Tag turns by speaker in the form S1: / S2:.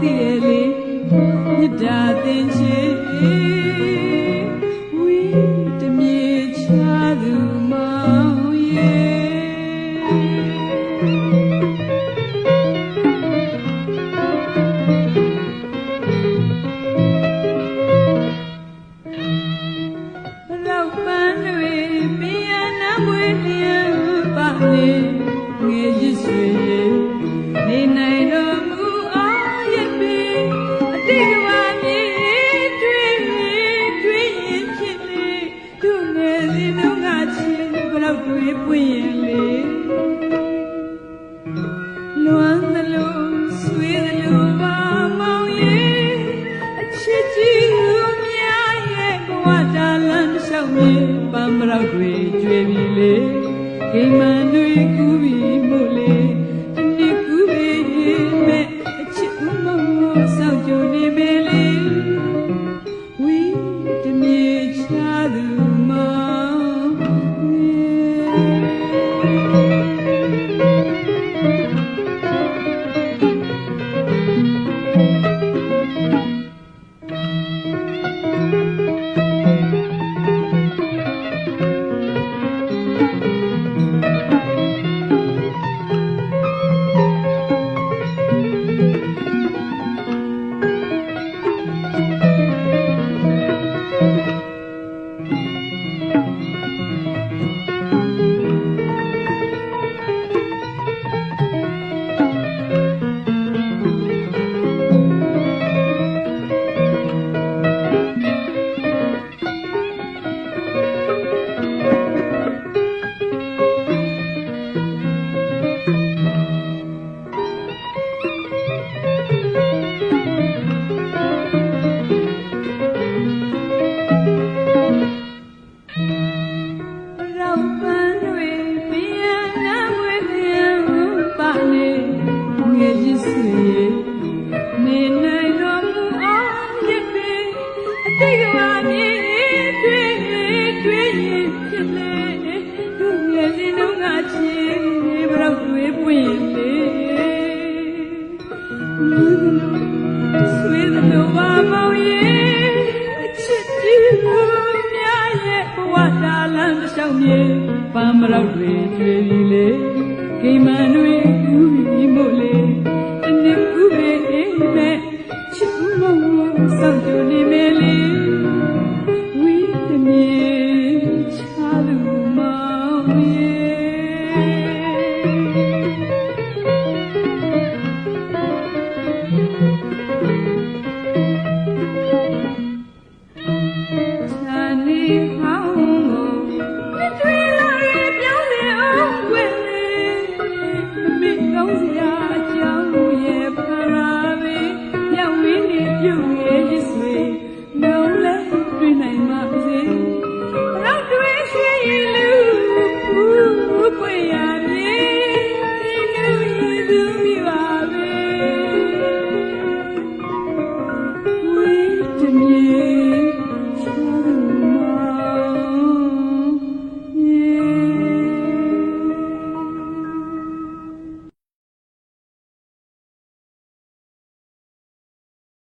S1: တည်တယ်လေမြတ်တာတင်ချေ မြေပံပရောက်တွေကျွေပြီလေဂိမ်မန်တွေကူပြီမို့လေဒီနေ့ကူပြီမဲ့အချစ်မမဆောက်ကြနေမေလေဝီတမြေချသူမ။ Thank you. လန်းတစ်လျှောက်မြေပန်းမရောက်တွေကျွေပြီလေဂိမ်မန်တွေကူးပြီးမို့လေအနစ်ကူးပေအိမ်နဲ့ချစ်လို့စောင့်ကြနေမယ်လေဝီးတမြေချာလူမောင်ရေချာနေဟာ Yeah.